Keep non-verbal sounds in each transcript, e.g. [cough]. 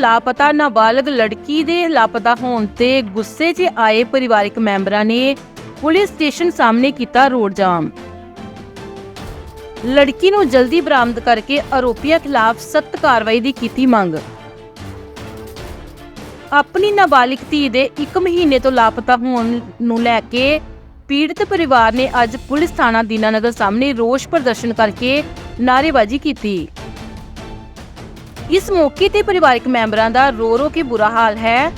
ਲਾਪਤਾ ਨਾਬਾਲਗ ਲੜਕੀ ਦੇ ਲਾਪਤਾ ਹੋਣ ਤੇ ਗੁੱਸੇ 'ਚ ਆਏ ਪਰਿਵਾਰਕ ਮੈਂਬਰਾਂ ਨੇ ਪੁਲਿਸ ਸਟੇਸ਼ਨ ਸਾਹਮਣੇ ਕੀਤਾ ਰੋਡ ਜਾਮ। ਲੜਕੀ ਨੂੰ ਜਲਦੀ ਬਰਾਮਦ ਕਰਕੇ ਆਰੋਪੀਆਂ ਖਿਲਾਫ ਸਖਤ ਕਾਰਵਾਈ ਦੀ ਕੀਤੀ ਮੰਗ। ਆਪਣੀ ਨਾਬਾਲਿਗ ਧੀ ਦੇ 1 ਮਹੀਨੇ ਤੋਂ ਲਾਪਤਾ ਹੋਣ ਨੂੰ ਲੈ ਕੇ ਪੀੜਤ ਪਰਿਵਾਰ ਨੇ ਅੱਜ ਪੁਲਿਸ ਥਾਣਾ ਦੀਨਾਨਗਰ ਸਾਹਮਣੇ ਰੋਸ ਪ੍ਰਦਰਸ਼ਨ ਕਰਕੇ ਨਾਅਰੇਬਾਜ਼ੀ ਕੀਤੀ। ਇਸ ਮੌਕੇ ਤੇ ਪਰਿਵਾਰਕ ਮੈਂਬਰਾਂ ਦਾ ਰੋ ਰੋ ਕੇ ਬੁਰਾ ਹਾਲ ਹੈ।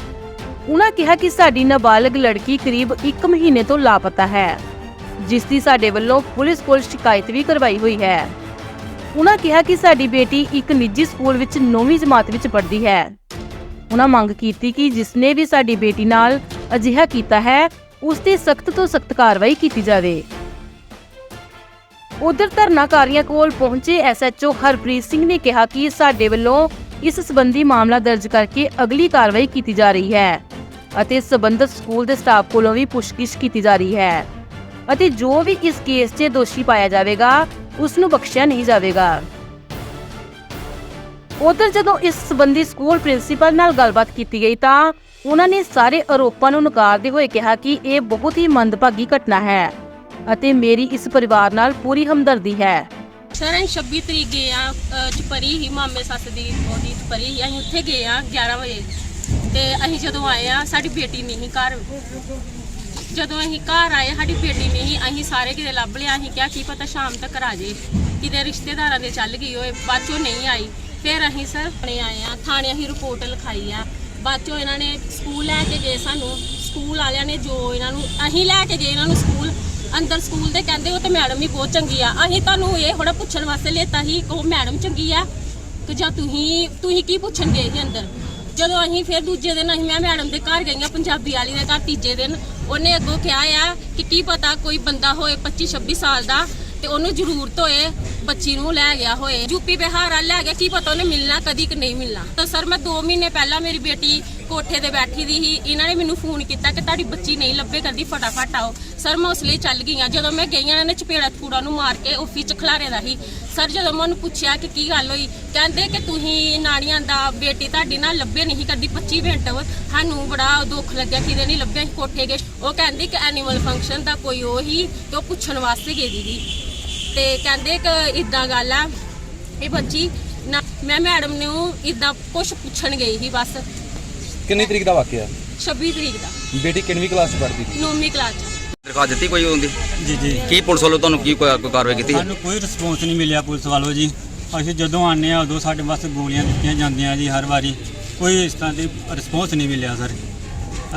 ਉਹਨਾਂ ਕਿਹਾ ਕਿ ਸਾਡੀ ਨਾਬਾਲਗ ਲੜਕੀ ਕਰੀਬ 1 ਮਹੀਨੇ ਤੋਂ ਲਾਪਤਾ ਹੈ, ਜਿਸ ਦੀ ਸਾਡੇ ਵੱਲੋਂ ਪੁਲਿਸ ਕੋਲ ਸ਼ਿਕਾਇਤ ਵੀ ਕਰਵਾਈ ਹੋਈ ਹੈ। ਉਹਨਾਂ ਕਿਹਾ ਕਿ ਸਾਡੀ ਬੇਟੀ ਇੱਕ ਨਿੱਜੀ ਸਕੂਲ ਵਿੱਚ 9ਵੀਂ ਜਮਾਤ ਵਿੱਚ ਪੜ੍ਹਦੀ ਹੈ। ਉਹਨਾਂ ਮੰਗ ਕੀਤੀ ਕਿ ਜਿਸਨੇ ਵੀ ਸਾਡੀ ਬੇਟੀ ਨਾਲ ਅਜਿਹਾ ਕੀਤਾ ਹੈ, ਉਸ ਤੇ ਸਖਤ ਤੋਂ ਸਖਤ ਕਾਰਵਾਈ ਕੀਤੀ ਜਾਵੇ। ਉਧਰ ਧਰਨਾਕਾਰੀਆਂ ਕੋਲ ਪਹੁੰਚੇ ਐਸਐਚਓ ਹਰਪ੍ਰੀਤ ਸਿੰਘ ਨੇ ਕਿਹਾ ਕਿ ਸਾਡੇ ਵੱਲੋਂ ਇਸ ਸੰਬੰਧੀ ਮਾਮਲਾ ਦਰਜ ਕਰਕੇ ਅਗਲੀ ਕਾਰਵਾਈ ਕੀਤੀ ਜਾ ਰਹੀ ਹੈ ਅਤੇ ਸਬੰਧਤ ਸਕੂਲ ਦੇ ਸਟਾਫ ਕੋਲੋਂ ਵੀ ਪੁੱਛਗਿੱਛ ਕੀਤੀ ਜਾ ਰਹੀ ਹੈ ਅਤੇ ਜੋ ਵੀ ਇਸ ਕੇਸ 'ਚ ਦੋਸ਼ੀ ਪਾਇਆ ਜਾਵੇਗਾ, ਉਸ ਨੂੰ ਬਖਸ਼ਿਆ ਨਹੀਂ ਜਾਵੇਗਾ। ਉਧਰ ਜਦੋਂ ਇਸ ਸਬੰਧੀ ਸਕੂਲ ਪ੍ਰਿੰਸੀਪਲ ਨਾਲ ਗੱਲਬਾਤ ਕੀਤੀ ਗਈ ਤਾਂ ਉਹਨਾਂ ਨੇ ਸਾਰੇ ਆਰੋਪਾਂ ਨੂੰ ਨਕਾਰਦੇ ਹੋਏ ਕਿਹਾ ਕਿ ਇਹ ਬਹੁਤ ਹੀ ਮੰਦਭਾਗੀ ਘਟਨਾ ਹੈ। ਅਤੇ ਮੇਰੀ ਇਸ ਪਰਿਵਾਰ ਨਾਲ ਪੂਰੀ ਹਮਦਰਦੀ ਹੈ। ਸਰ ਅਸੀਂ 26 ਤਰੀਕ ਗਏ ਆ ਅ, ਚਪਰੀ ਹੀ ਮਾਮੇ ਸੱਸ ਦੀ ਉਹਦੀ ਚਪਰੀ ਸੀ। ਅਸੀਂ ਉੱਥੇ ਗਏ ਆ 11 ਵਜੇ। ਤੇ ਅਸੀਂ ਜਦੋਂ ਆਏ ਆ ਸਾਡੀ ਬੇਟੀ ਨਹੀਂ ਸੀ ਘਰ। ਜਦੋਂ ਅਸੀਂ ਘਰ ਆਏ ਸਾਡੀ ਬੇਟੀ ਨਹੀਂ ਸੀ। ਅਸੀਂ ਸਾਰੇ ਕਿਤੇ ਲੱਭ ਲਿਆ। ਅਸੀਂ ਕਿਹਾ ਕੀ ਪਤਾ ਸ਼ਾਮ ਤੱਕ ਆ ਜੇ। ਕਿਤੇ ਰਿਸ਼ਤੇਦਾਰਾਂ ਦੇ ਚੱਲ ਗਈ ਹੋਏ ਬਾਅਦ ਚੋਂ ਨਹੀਂ ਆਈ। ਫਿਰ ਅਸੀਂ ਸਰ ਥਾਣੇ ਆਏ ਆ ਥਾਣੇ ਅਸੀਂ ਰਿਪੋਰਟ ਲਿਖਾਈ ਆ। ਬਾਅਦ ਚੋਂ ਇਹਨਾਂ ਨੇ ਸਕੂਲ ਲੈ ਕੇ ਗਏ ਸਾਨੂੰ। ਸਕੂਲ ਵਾਲਿਆਂ ਨੇ ਜੋ ਇਹਨਾਂ ਨੂੰ ਅਸੀਂ ਲੈ ਕੇ ਗਏ ਇਹਨਾਂ ਨੂੰ ਸਕੂਲ। ਅੰਦਰ ਸਕੂਲ ਦੇ ਕਹਿੰਦੇ ਉਹ ਤੇ ਮੈਡਮ ਹੀ ਬਹੁਤ ਚੰਗੀ ਆ। ਅਸੀਂ ਤੁਹਾਨੂੰ ਇਹ ਥੋੜਾ ਪੁੱਛਣ ਵਾਸਤੇ ਲੇਤਾ ਸੀ ਕਿ ਉਹ ਮੈਡਮ ਚੰਗੀ ਆ ਕਿ ਜਾਂ ਤੁਸੀਂ ਤੁਸੀਂ ਕੀ ਪੁੱਛਣ ਗਏ ਸੀ ਅੰਦਰ? ਜਦੋਂ ਅਸੀਂ ਫਿਰ ਦੂਜੇ ਦਿਨ ਅਸੀਂ ਮੈਂ ਮੈਡਮ ਦੇ ਘਰ ਗਈਆਂ ਪੰਜਾਬੀ ਵਾਲੀ ਦੇ ਘਰ ਤੀਜੇ ਦਿਨ, ਉਹਨੇ ਅੱਗੋਂ ਕਿਹਾ ਆ ਕਿ ਕੀ ਪਤਾ ਕੋਈ ਬੰਦਾ ਹੋਏ 25 26 ਸਾਲ ਦਾ ਤੇ ਉਹਨੂੰ ਜ਼ਰੂਰਤ ਹੋਏ ਬੱਚੀ ਨੂੰ ਲੈ ਗਿਆ ਹੋਏ। ਯੂਪੀ ਬਿਹਾਰ ਵੱਲ ਲੈ ਗਿਆ, ਕੀ ਪਤਾ ਉਹਨੇ ਮਿਲਣਾ, ਕਦੀ ਕਿ ਨਹੀਂ ਮਿਲਣਾ। ਤਾਂ ਸਰ, ਮੈਂ 2 ਮਹੀਨੇ ਪਹਿਲਾਂ ਮੇਰੀ ਬੇਟੀ ਕੋਠੇ ਤੇ ਬੈਠੀ ਦੀ ਸੀ, ਇਹਨਾਂ ਨੇ ਮੈਨੂੰ ਫੋਨ ਕੀਤਾ ਕਿ ਤੁਹਾਡੀ ਬੱਚੀ ਨਹੀਂ ਲੱਭੇ ਕਰਦੀ ਫਟਾਫਟ ਆਓ। ਸਰ, ਮੈਂ ਉਸ ਲਈ ਚੱਲ ਗਈਆਂ। ਜਦੋਂ ਮੈਂ ਗਈਆਂ, ਇਹਨਾਂ ਨੇ ਚਪੇੜਾ ਥੂੜਾ ਨੂੰ ਮਾਰ ਕੇ ਆਫਿਸ ਚ ਖਲਾਰੇ ਦਾ ਸੀ। ਸਰ, ਜਦੋਂ ਮੈਂ ਉਹਨੂੰ ਪੁੱਛਿਆ ਕਿ ਕੀ ਗੱਲ ਹੋਈ, ਕਹਿੰਦੇ ਕਿ ਤੁਸੀਂ ਨਾੜੀਆਂ ਦਾ ਬੇਟੀ ਤੁਹਾਡੀ ਨਾਲ ਲੱਭੇ ਨਹੀਂ ਕਰਦੀ 25 ਮਿੰਟ ਸਾਨੂੰ ਬੜਾ ਦੁੱਖ ਲੱਗਿਆ, ਕਿਤੇ ਨਹੀਂ ਲੱਭਿਆ ਕੋਠੇ ਗਏ। ਉਹ ਕਹਿੰਦੀ ਕਿ ਐਨੀਮਲ ਫੰਕਸ਼ਨ ਦਾ ਕੋਈ ਉਹ ਹੀ ਤੇ ਉਹ ਪੁੱਛਣ ਵਾਸਤੇ ਗਈ ਦੀਦੀ ਤੇ ਕਹਿੰਦੇ ਕਿ ਇਦਾਂ ਗੱਲ ਆ ਇਹ ਬੱਚੀ ਨਾ ਮੈਂ ਮੈਡਮ ਨੂੰ ਇਦਾਂ ਕੁਝ ਪੁੱਛਣ ਗਈ ਸੀ ਬਸ। ਕਿੰਨੀ ਤਰੀਕ ਦਾ ਵਾਕਿਆ? 26 ਤਰੀਕ ਦਾ। ਬੇਟੀ ਕਿੰਨਵੀਂ ਕਲਾਸ ਚ ਪੜ੍ਹਦੀ ਸੀ? 9ਵੀਂ ਕਲਾਸ ਚ। ਦਿਖਾ ਦਿੱਤੀ ਕੋਈ ਹੁੰਦੀ ਜੀ ਜੀ। ਕੀ ਪੁਲਿਸ ਵੱਲੋਂ ਤੁਹਾਨੂੰ ਕੀ ਕੋਈ ਕੋਈ ਕਾਰਵਾਈ ਕੀਤੀ? ਸਾਨੂੰ ਕੋਈ ਰਿਸਪੌਂਸ ਨਹੀਂ ਮਿਲਿਆ ਪੁਲਿਸ ਵੱਲੋਂ ਜੀ। ਅਸੀਂ ਜਦੋਂ ਆਨੇ ਆ ਉਦੋਂ ਸਾਡੇ ਵਾਸਤੇ ਗੋਲੀਆਂ ਦਿੱਤੀਆਂ ਜਾਂਦੀਆਂ ਜੀ ਹਰ ਵਾਰੀ। ਕੋਈ ਇਸ ਤਰ੍ਹਾਂ ਦੀ ਰਿਸਪੌਂਸ ਨਹੀਂ ਮਿਲਿਆ ਸਰ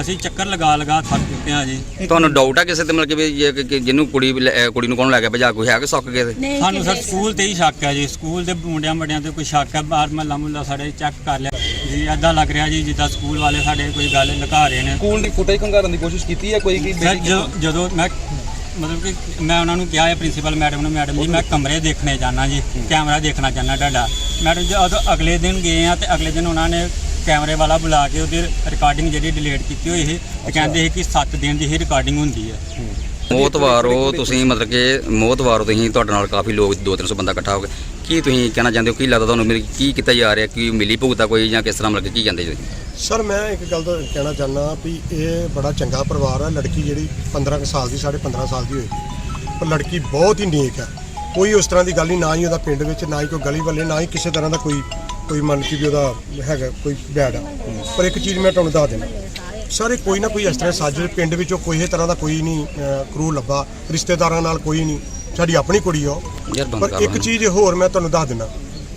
ਅਸੀਂ ਚੱਕਰ ਲਗਾ ਲਗਾ ਥੱਕ ਚੁੱਕੇ ਆ ਜੀ। ਤੁਹਾਨੂੰ ਡਾਊਟ ਹੈ ਕਿਸੇ ਤੇ ਮਤਲਬ ਕਿ ਵੀ ਕਿ- ਕਿ ਜਿਹਨੂੰ ਕੁੜੀ ਲੈ- ਅਹ ਕੁੜੀ ਨੂੰ ਕੌਣ ਲੈ ਗਿਆ ਭਜਾ ਕੋਈ ਹੈ ਕਿ ਸੁੱਕ ਗਏ ਤੇ? ਸਾਨੂੰ ਸਰ ਸਕੂਲ ਤੇ ਹੀ ਸ਼ੱਕ ਹੈ ਜੀ। ਸਕੂਲ ਦੇ ਮੁੰਡਿਆਂ ਵੱਡਿਆਂ ਤੇ ਕੋਈ ਸ਼ੱਕ ਹੈ। ਬਾਹਰ ਮਹੱਲਾ ਮੁੱਲਾ ਸਾਡੇ ਚੈੱਕ ਕਰ ਲਿਆ। ਜੀ ਐਦਾਂ ਲੱਗ ਰਿਹਾ ਜੀ ਜਿੱਦਾਂ ਸਕੂਲ ਵਾਲੇ ਸਾਡੇ ਕੋਈ ਗੱਲ ਲੁਕਾ ਰਹੇ ਨੇ। ਸਕੂਲ ਦੀ ਫੁਟੇਜ ਖੰਗਾਰਨ ਦੀ ਕੋਸ਼ਿਸ਼ ਕੀਤੀ ਹੈ ਕੋਈ? ਕਿ ਸਰ ਜਦੋਂ ਮੈਂ ਮਤਲਬ ਕਿ ਮੈਂ ਉਹਨਾਂ ਨੂੰ ਕਿਹਾ ਹੈ ਪ੍ਰਿੰਸੀਪਲ ਮੈਡਮ ਨੂੰ ਮੈਡਮ ਜੀ ਮੈਂ ਕਮਰੇ ਦੇਖਣੇ ਜਾਣਾ ਜੀ ਕੈਮਰਾ ਦੇਖਣਾ ਚਾਹੁੰਦਾ ਤੁਹਾਡਾ। ਮੈਡਮ ਜੀ ਉਦੋਂ ਅਗਲੇ ਦਿਨ ਗਏ ਆ ਤੇ ਅਗਲੇ ਦਿਨ ਉਹਨਾਂ ਨੇ ਕੈਮਰੇ ਵਾਲਾ ਬੁਲਾ ਕੇ ਉਹਦੀ ਰਿਕਾਰਡਿੰਗ ਜਿਹੜੀ ਡਿਲੀਟ ਕੀਤੀ ਹੋਈ ਸੀ ਤੇ ਕਹਿੰਦੇ ਸੀ ਕਿ 7 ਦਿਨ ਦੀ ਹੀ ਰਿਕਾਰਡਿੰਗ ਹੁੰਦੀ ਹੈ। ਮੋਤਵਾਰੋ ਤੁਸੀਂ ਮਤਲਬ ਕਿ ਮੋਤਵਾਰੋ ਤੁਸੀਂ ਤੁਹਾਡੇ ਨਾਲ ਕਾਫੀ ਲੋਕ 2-300 ਬੰਦਾ ਇਕੱਠਾ ਹੋ ਗਿਆ ਕੀ ਤੁਸੀਂ ਕਹਿਣਾ ਚਾਹੁੰਦੇ ਹੋ ਕੀ ਲੱਗਦਾ ਤੁਹਾਨੂੰ ਮੇਰੀ ਕੀ ਕੀਤਾ ਜਾ ਰਿਹਾ ਕੀ ਮਿਲੀ ਭੁਗਤਾ ਕੋਈ ਜਾਂ ਕਿਸ ਤਰ੍ਹਾਂ ਮਤਲਬ ਕਿ ਕੀ ਕਹਿੰਦੇ ਜੀ ਸਰ ਮੈਂ ਇੱਕ ਗੱਲ ਤਾਂ ਕਹਿਣਾ ਚਾਹੁੰਦਾ ਵੀ ਇਹ ਬੜਾ ਚੰਗਾ ਪਰਿਵਾਰ ਹੈ ਲੜਕੀ ਜਿਹੜੀ 15 ਕੁ ਸਾਲ ਦੀ ਸਾਢੇ 15 ਸਾਲ ਦੀ ਹੋਏਗੀ ਪਰ ਲੜਕੀ ਬਹੁਤ ਹੀ ਨੇਕ ਹੈ ਕੋਈ ਉਸ ਤਰ੍ਹਾਂ ਦੀ ਗੱਲ ਨਹੀਂ ਨਾ ਹੀ ਉਹਦਾ ਪਿੰਡ ਵਿੱਚ ਨਾ ਹੀ ਕੋਈ ਗਲੀ ਵੱਲੇ ਨਾ ਹੀ ਕਿਸੇ ਤਰ੍ਹਾਂ ਦਾ ਕੋਈ ਕੋਈ ਮੰਨ ਕੇ ਵੀ ਉਹਦਾ ਹੈਗਾ ਕੋਈ ਬੈਡ ਆ। ਪਰ ਇੱਕ ਚੀਜ਼ ਮੈਂ ਤੁਹਾਨੂੰ ਦੱਸ ਦਿੰਦਾ। ਸਾਰੇ ਕੋਈ ਨਾ ਕੋਈ ਇਸ ਤਰ੍ਹਾਂ ਸਾਜੇ ਪਿੰਡ ਵਿੱਚੋਂ ਕੋਈ ਇਹ ਤਰ੍ਹਾਂ ਦਾ ਕੋਈ ਨਹੀਂ ਕਰੂ ਲੱਭਾ। ਰਿਸ਼ਤੇਦਾਰਾਂ ਨਾਲ ਕੋਈ ਨਹੀਂ। ਸਾਡੀ ਆਪਣੀ ਕੁੜੀ ਆ ਪਰ ਇੱਕ ਚੀਜ਼ ਹੋਰ ਮੈਂ ਤੁਹਾਨੂੰ ਦੱਸ ਦਿੰਦਾ।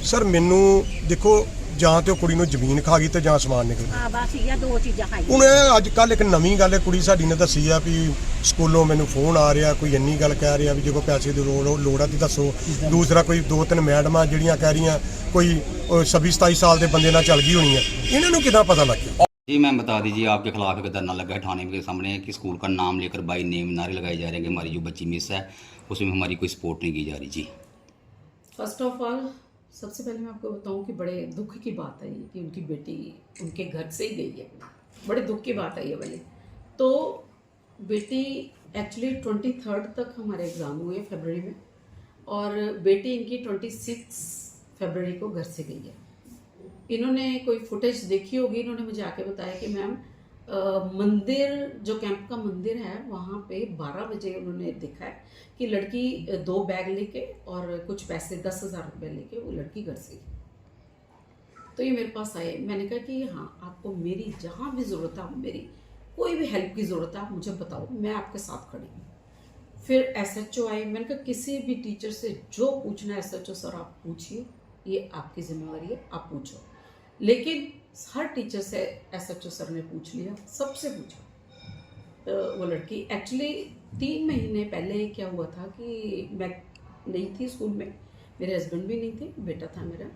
ਸਰ ਮੈਨੂੰ ਦੇਖੋ ਜਾਂ ਤੇ ਉਹ ਕੁੜੀ ਨੂੰ ਜ਼ਮੀਨ ਖਾ ਗਈ ਤੇ ਜਾਂ ਸਮਾਨ ਨਿਕਲ ਗਿਆ ਆ ਬਸ ਇਹ ਦੋ ਚੀਜ਼ਾਂ ਖਾਈ ਹੁਣ ਇਹ ਅੱਜ ਕੱਲ ਇੱਕ ਨਵੀਂ ਗੱਲ ਹੈ ਕੁੜੀ ਸਾਡੀ ਨੇ ਦੱਸੀ ਆ ਵੀ ਸਕੂਲੋਂ ਮੈਨੂੰ ਫੋਨ ਆ ਰਿਹਾ ਕੋਈ ਇੰਨੀ ਗੱਲ ਕਹਿ ਰਿਹਾ ਵੀ ਜੇ ਕੋਈ ਪੈਸੇ ਦੀ ਲੋੜ ਲੋੜ ਆ ਤੇ ਦੱਸੋ ਦੂਸਰਾ ਕੋਈ ਦੋ ਤਿੰਨ ਮੈਡਮਾਂ ਜਿਹੜੀਆਂ ਕਹਿ ਰਹੀਆਂ ਕੋਈ 26 27 ਸਾਲ ਦੇ ਬੰਦੇ ਨਾਲ ਚੱਲ ਗਈ ਹੋਣੀ ਆ ਇਹਨਾਂ ਨੂੰ ਕਿਦਾਂ ਪਤਾ ਲੱਗਿਆ जी मैम बता दीजिए आपके खिलाफ एक धरना लगा है थाने के सामने कि स्कूल का नाम लेकर बाई नेम नारे लगाए जा रहे हैं कि हमारी जो बच्ची मिस है उसमें हमारी कोई सपोर्ट नहीं की जा रही जी फर्स्ट ऑफ ऑल सबसे पहले मैं आपको बताऊँ कि बड़े दुख की बात है ये कि उनकी बेटी उनके घर से ही गई है। बड़े दुख की बात आई है वाली तो बेटी एक्चुअली ट्वेंटी थर्ड तक हमारे एग्ज़ाम हुए फरवरी में और बेटी इनकी ट्वेंटी सिक्स फरवरी को घर से गई है। इन्होंने कोई फुटेज देखी होगी? इन्होंने मुझे आके बताया कि मैम मंदिर, जो कैंप का मंदिर है, वहाँ पे 12 बजे उन्होंने देखा है कि लड़की दो बैग लेके और कुछ पैसे, दस हज़ार रुपये लेके वो लड़की घर से। तो ये मेरे पास आए। मैंने कहा कि हाँ आपको मेरी जहाँ भी ज़रूरत है, मेरी कोई भी हेल्प की ज़रूरत है, आप मुझे बताओ, मैं आपके साथ खड़ी हूँ। फिर एस एच ओ आए। मैंने कहा, किसी भी टीचर से जो पूछना है एस एच ओ सर, आप पूछिए। ये आपकी जिम्मेवारी है, आप पूछो। लेकिन हर टीचर से एस एच ओ सर ने पूछ लिया, सबसे पूछा। तो वो लड़की एक्चुअली तीन महीने पहले क्या हुआ था कि मैं नहीं थी स्कूल में, मेरे हस्बैंड भी नहीं थे, बेटा था मेरा।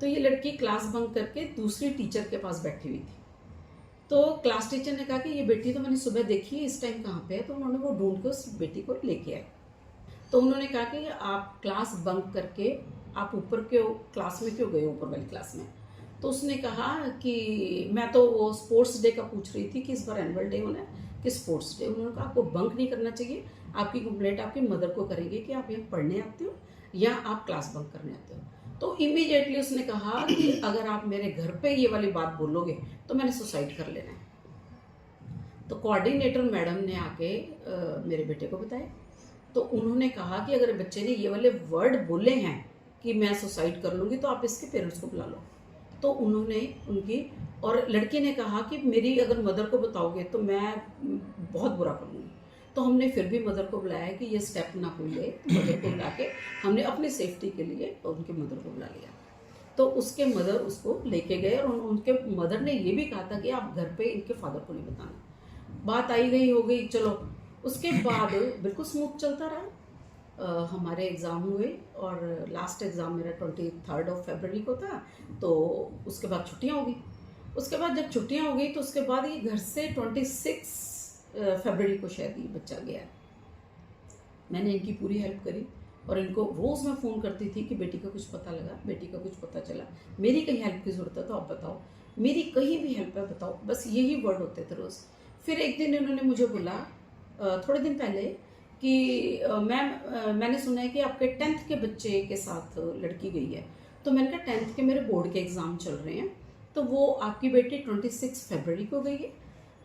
तो ये लड़की क्लास बंक करके दूसरी टीचर के पास बैठी हुई थी। तो क्लास टीचर ने कहा कि ये बेटी तो मैंने सुबह देखी है, इस टाइम कहाँ पे है? तो उन्होंने वो ढूंढ के उस बेटी को लेके आए। तो उन्होंने कहा कि आप क्लास बंक करके आप ऊपर क्यों क्लास में क्यों गए ऊपर वाली क्लास में? तो उसने कहा कि मैं तो वो स्पोर्ट्स डे का पूछ रही थी कि इस बार एनुअल डे होना है कि स्पोर्ट्स डे उन्होंने कहा आपको बंक नहीं करना चाहिए आपकी कंप्लेंट आपकी मदर को करेंगे कि आप यहाँ पढ़ने आते हो या आप क्लास बंक करने आते हो। तो इमीडिएटली उसने कहा कि अगर आप मेरे घर पे ये वाली बात बोलोगे तो मैंने सुसाइड कर लेना है। तो कोऑर्डिनेटर मैडम ने आके अ, मेरे बेटे को बताया। तो उन्होंने कहा कि अगर बच्चे ने ये वाले वर्ड बोले हैं कि मैं सुसाइड कर लूँगी तो आप इसके पेरेंट्स को बुला लो। तो उन्होंने उनकी, और लड़की ने कहा कि मेरी अगर मदर को बताओगे तो मैं बहुत बुरा करूँगी। तो हमने फिर भी मदर को बुलाया कि ये स्टेप ना कोई ले तो मदर को बुला के हमने अपनी सेफ्टी के लिए उनके मदर को बुला लिया। तो उसके मदर उसको लेके गए और उनके मदर ने ये भी कहा था कि आप घर पे इनके फादर को नहीं बताना। बात आई गई, हो गई, चलो। उसके बाद बिल्कुल स्मूथ चलता रहा। हमारे एग्ज़ाम हुए और लास्ट एग्ज़ाम मेरा ट्वेंटी थर्ड ऑफ़ फरवरी को था तो उसके बाद छुट्टियाँ हो गई। उसके बाद जब छुट्टियाँ हो गई तो उसके बाद ये घर से ट्वेंटी सिक्स फरवरी को शायद ये बच्चा गया। मैंने इनकी पूरी हेल्प करी और इनको रोज़ मैं फ़ोन करती थी कि बेटी का कुछ पता लगा, बेटी का कुछ पता चला। मेरी कहीं हेल्प की ज़रूरत है तो आप बताओ। मेरी कहीं भी हेल्प है बताओ। बस यही वर्ड होते थे रोज़। फिर एक दिन इन्होंने मुझे बोला थोड़े दिन पहले कि मैम मैंने सुना है कि आपके टेंथ के बच्चे के साथ लड़की गई है। तो मैंने कहा, टेंथ के मेरे बोर्ड के एग्ज़ाम चल रहे हैं। तो वो आपकी बेटी ट्वेंटी सिक्स फेबररी को गई है।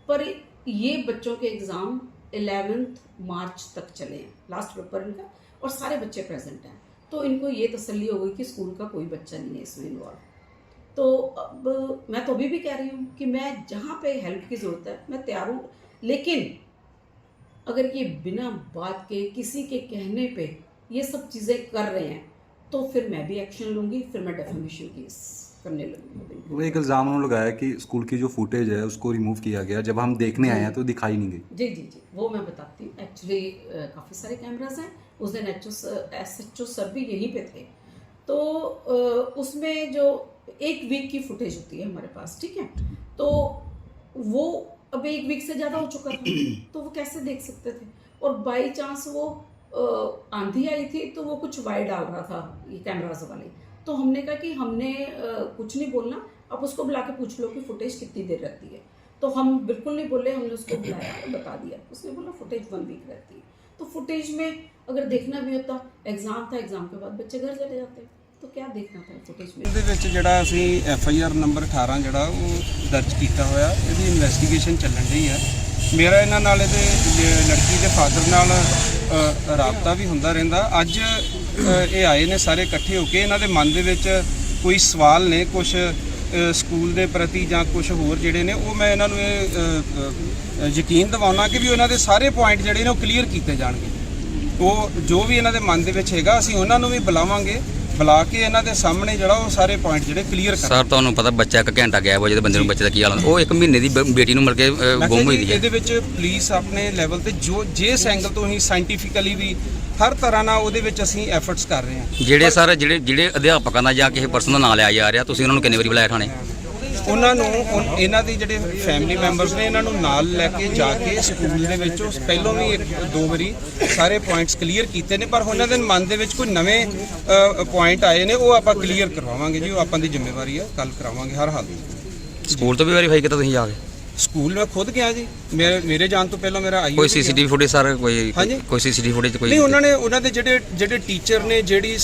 पर ये बच्चों के एग्ज़ाम 11th मार्च तक चले हैं। लास्ट पेपर इनका, और सारे बच्चे प्रेजेंट हैं। तो इनको ये तसल्ली हो गई कि स्कूल का कोई बच्चा नहीं है इसमें इन्वॉल्व तो अब मैं तो अभी भी कह रही हूँ कि मैं जहाँ पे हेल्प की ज़रूरत है, मैं तैयार हूँ। लेकिन अगर ये बिना बात के किसी के कहने पे ये सब चीज़ें कर रहे हैं तो फिर मैं भी एक्शन लूँगी फिर मैं डेफेमेशन केस करने लगूँगी। वो एक इल्ज़ाम उन्होंने लगाया कि स्कूल की जो फुटेज है उसको रिमूव किया गया। जब हम देखने आए हैं तो दिखाई नहीं गई। जी जी जी वो मैं बताती हूँ। एक्चुअली काफ़ी सारे कैमराज हैं। उस दिन H S H O sir भी यहीं पे थे। तो उसमें जो एक वीक की फुटेज होती है हमारे पास ठीक है? तो वो अब एक वीक से ज़्यादा हो चुका था [clears throat] तो वो कैसे देख सकते थे? और बाई चांस वो आंधी आई थी तो वो कुछ वाई डाल रहा था ये कैमराज वाले। तो हमने कहा कि हमने कुछ नहीं बोलना आप उसको बुला के पूछ लो कि फुटेज कितनी देर रहती है। तो हम बिल्कुल नहीं बोले हमने उसको बुलाया और बता दिया। उसने बोला फुटेज वन वीक रहती है। तो फुटेज में अगर देखना भी होता एग्ज़ाम था एग्ज़ाम के बाद बच्चे घर चले जाते। तो क्या देखना था फुटेज में ਇਹਦੇ ਵਿੱਚ ਜਿਹੜਾ ਅਸੀਂ ਐਫ ਆਈ ਆਰ ਨੰਬਰ 18 ਜਿਹੜਾ ਉਹ ਦਰਜ ਕੀਤਾ ਹੋਇਆ ਇਹਦੀ ਇਨਵੈਸਟੀਗੇਸ਼ਨ ਚੱਲਣ ਰਹੀ ਹੈ ਮੇਰਾ ਇਹਨਾਂ ਨਾਲ ਇਹਦੇ ਜ- ਲੜਕੀ ਦੇ ਫਾਦਰ ਨਾਲ ਅ, ਰਾਬਤਾ ਵੀ ਹੁੰਦਾ ਰਹਿੰਦਾ ਅੱਜ ਅ, ਇਹ ਆਏ ਨੇ ਸਾਰੇ ਇਕੱਠੇ ਹੋ ਕੇ ਇਹਨਾਂ ਦੇ ਮਨ ਦੇ ਵਿੱਚ ਕੋਈ ਸਵਾਲ ਨੇ ਕੁਝ ਸਕੂਲ ਦੇ ਪ੍ਰਤੀ ਜਾਂ ਕੁਝ ਹੋਰ ਜਿਹੜੇ ਨੇ ਉਹ ਮੈਂ ਇਹਨਾਂ ਨੂੰ ਇਹ ਅ, ਅ, ਯਕੀਨ ਦਿਵਾਉਣਾ ਕਿ ਵੀ ਉਹਨਾਂ ਦੇ ਸਾਰੇ ਪੁਆਇੰਟ ਜਿਹੜੇ ਨੇ ਉਹ ਕਲੀਅਰ ਕੀਤੇ ਜਾਣਗੇ ਉਹ ਜੋ ਵੀ ਇਹਨਾਂ ਦੇ ਮਨ ਦੇ ਵਿੱਚ ਹੈਗਾ ਅਸੀਂ ਉਹਨਾਂ ਨੂੰ ਵੀ ਬੁਲਾਵਾਂਗੇ ਬੁਲਾ ਕੇ ਇਹਨਾਂ ਦੇ ਸਾਹਮਣੇ ਜਿਹੜਾ ਉਹ ਸਾਰੇ ਪੁਆਇੰਟ ਜਿਹੜੇ ਕਲੀਅਰ ਕਰਾਂਗੇ ਸਰ ਤੁਹਾਨੂੰ ਪਤਾ ਬੱਚਾ ਇੱਕ ਘੰਟਾ ਗਿਆ ਵਾ ਜਿਹਦੇ ਬੰਦੇ ਨੂੰ ਬੱਚੇ ਦਾ ਕੀ ਹਾਲ ਹੁੰਦਾ? ਉਹ ਇੱਕ ਮਹੀਨੇ ਦੀ ਬ- ਬੇਟੀ ਨੂੰ ਮਿਲ ਕੇ ਅ, ਗੁੰਮ ਹੋਈ ਦੀ ਹੈ। ਇਹਦੇ ਵਿੱਚ ਪੁਲਿਸ ਆਪਣੇ ਲੈਵਲ ਤੇ ਜੋ ਜਿਸ ਐਂਗਲ ਤੋਂ ਅਸੀਂ ਸਾਇੰਟੀਫਿਕਲੀ ਵੀ ਹਰ ਤਰ੍ਹਾਂ ਨਾਲ ਉਹਦੇ ਵਿੱਚ ਅਸੀਂ ਐਫਰਟਸ ਕਰ ਰਹੇ ਹਾਂ। ਜਿਹੜੇ ਸਰ ਜਿਹੜੇ ਜਿਹੜੇ ਅਧਿਆਪਕਾਂ ਦਾ ਜਾਂ ਕਿਸੇ ਪਰਸਨ ਦਾ ਨਾਂ ਲਿਆ ਜਾ ਰਿਹਾ ਤੁਸੀਂ ਉਹਨਾਂ ਨੂੰ ਕਿੰਨੇ ਵਾਰੀ ਬੁਲਾਇਆ ਥਾਣੇ? ਉਹਨਾਂ ਨੂੰ, ਉਨ- ਇਹਨਾਂ ਦੀ ਜਿਹੜੇ ਫੈਮਿਲੀ ਮੈਂਬਰਸ ਨੇ, ਇਹਨਾਂ ਨੂੰ ਨਾਲ ਲੈ ਕੇ ਜਾ ਕੇ ਸਕੂਲ ਦੇ ਵਿੱਚ ਉਸ ਪਹਿਲਾਂ ਵੀ ਇੱਕ, ਦੋ ਵਾਰੀ ਸਾਰੇ ਪੁਆਇੰਟਸ ਕਲੀਅਰ ਕੀਤੇ ਨੇ, ਪਰ ਉਹਨਾਂ ਦੇ ਮਨ ਦੇ ਵਿੱਚ ਕੋਈ ਨਵੇਂ ਪੁਆਇੰਟ ਆਏ ਨੇ, ਉਹ ਆਪਾਂ ਕਲੀਅਰ ਕਰਵਾਵਾਂਗੇ ਜੀ, ਉਹ ਆਪਾਂ ਦੀ ਜ਼ਿੰਮੇਵਾਰੀ ਹੈ ਕੱਲ ਕਰਾਵਾਂਗੇ, ਹਰ ਹਾਲ ਵਿੱਚ। ਸਕੂਲ ਤੋਂ ਵੀ ਵੈਰੀਫਾਈ ਕੀਤਾ ਤੁਸੀਂ ਜਾ ਕੇ? ਸਕੂਲ ਮੈਂ ਖੁਦ ਗਿਆ ਜੀ। ਮੇਰੇ ਮੇਰੇ ਜਾਣ ਤੋਂ ਪਹਿਲਾਂ ਮੇਰਾ ਆਈ ਕੋਈ ਸੀਸੀਟੀਵੀ ਫੁਟੇਜ ਸਰ ਕੋਈ ਹਾਂਜੀ? ਕੋਈ ਸੀਸੀਟੀਵੀ ਫੁਟੇਜ ਕੋਈ ਨਹੀਂ ਉਹਨਾਂ ਨੇ ਉਹਨਾਂ ਦੇ ਜਿਹੜੇ ਜਿਹੜੇ ਟੀਚਰ ਨੇ ਜਿਹੜੀ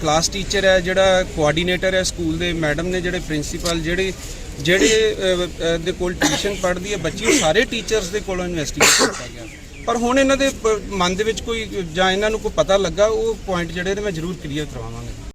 ਕਲਾਸ ਟੀਚਰ ਹੈ ਜਿਹੜਾ ਕੋਆਰਡੀਨੇਟਰ ਹੈ ਸਕੂਲ ਦੇ ਮੈਡਮ ਨੇ ਜਿਹੜੇ ਪ੍ਰਿੰਸੀਪਲ ਜਿਹੜੇ ਜਿਹੜੇ ਅਹ, ਅਹ, ਦੇ ਕੋਲ ਟਿਊਸ਼ਨ ਪੜ੍ਹਦੀ ਹੈ ਬੱਚੀ ਉਹ ਸਾਰੇ ਟੀਚਰਸ ਦੇ ਕੋਲੋਂ ਇਨਵੈਸਟੀਗੇਟ ਕੀਤਾ ਗਿਆ। ਪਰ ਹੁਣ ਇਹਨਾਂ ਦੇ ਮਨ ਦੇ ਵਿੱਚ ਕੋਈ ਜਾਂ ਇਹਨਾਂ ਨੂੰ ਕੋਈ ਪਤਾ ਲੱਗਾ ਉਹ ਪੁਆਇੰਟ ਜਿਹੜੇ ਨੇ ਮੈਂ ਜ਼ਰੂਰ ਕਲੀਅਰ ਕਰਵਾਵਾਂਗਾ।